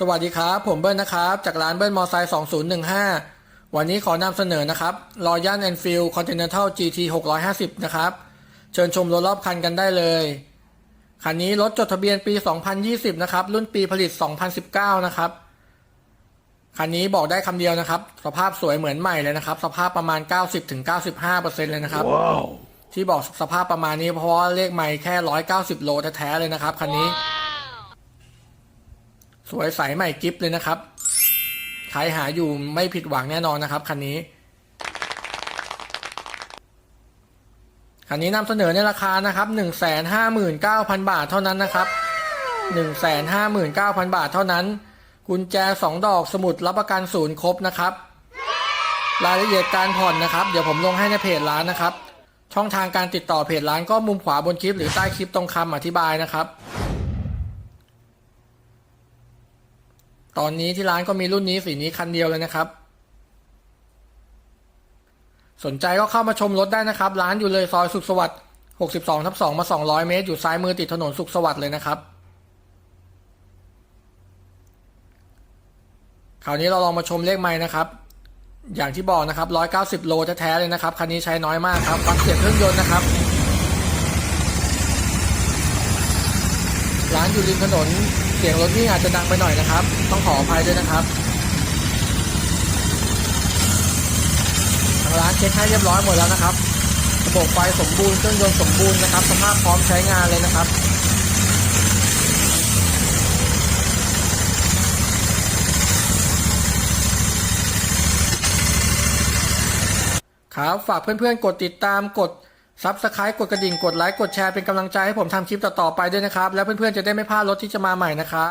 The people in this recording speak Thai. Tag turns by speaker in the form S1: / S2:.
S1: สวัสดีครับ ผมเบิ้ลนะครับ จากร้านเบิ้ลมอไซค์2015 วันนี้ขอนำเสนอนะครับ Royal Enfield Continental GT 650 นะครับ เชิญชมรถรอบคันกันได้เลย คันนี้รถจดทะเบียนปี 2020 นะครับ รุ่นปีผลิต 2019 นะครับ คันนี้บอกได้คำเดียวนะครับ สภาพสวยเหมือนใหม่เลยนะครับ สภาพประมาณ 90-95%เลยนะครับที่บอกสภาพประมาณนี้เพราะว่าเลขไม่แค่ 190 โลแท้ๆเลยนะครับคันนี้ สวยใสใหม่กิฟเลยนะครับ ใครหาอยู่ไม่ผิดหวังแน่นอนนะครับคันนี้ คันนี้นำเสนอในราคานะครับ159,000บาทเท่านั้นนะครับ159,000บาทเท่านั้น กุญแจ2ดอกสมุดรับประกันศูนย์ครบนะครับ รายละเอียดการผ่อนนะครับ เดี๋ยวผมลงให้ในเพจร้านนะครับ ช่องทางการติดต่อเพจร้านก็มุมขวาบนคลิปหรือใต้คลิปตรงคำอธิบายนะครับ ตอนนี้ที่ร้านก็มีรุ่นนี้สีนี้คันเดียวเลยนะครับ สนใจก็เข้ามาชมรถได้นะครับ ร้านอยู่เลยซอยสุขสวัสดิ์62ทับ2มา 200 เมตร อยู่ซ้ายมือติดถนนสุขสวัสดิ์เลยนะครับ คราวนี้เราลองมาชมเลขไม้นะครับ อย่างที่บอกนะครับ 190 โลแท้ๆเลยนะครับ คันนี้ใช้น้อยมากครับฟังเสียงเครื่องยนต์นะครับ ร้าน อยู่ริมถนน เสียงรถนี่อาจจะดังไปหน่อยนะครับ ต้องขออภัยด้วยนะครับ ทางร้านเช็คให้เรียบร้อยหมดแล้วนะครับ ระบบไฟสมบูรณ์เครื่องยนต์สมบูรณ์นะครับ สภาพพร้อมใช้งานเลยนะครับครับฝากเพื่อนๆ กดติดตามกด ซับสไครต์กดกระดิ่งกดไลค์กดแชร์เป็นกำลังใจให้ผมทำคลิปต่อๆไปด้วยนะครับ แล้วเพื่อนๆจะได้ไม่พลาดรถที่จะมาใหม่นะครับ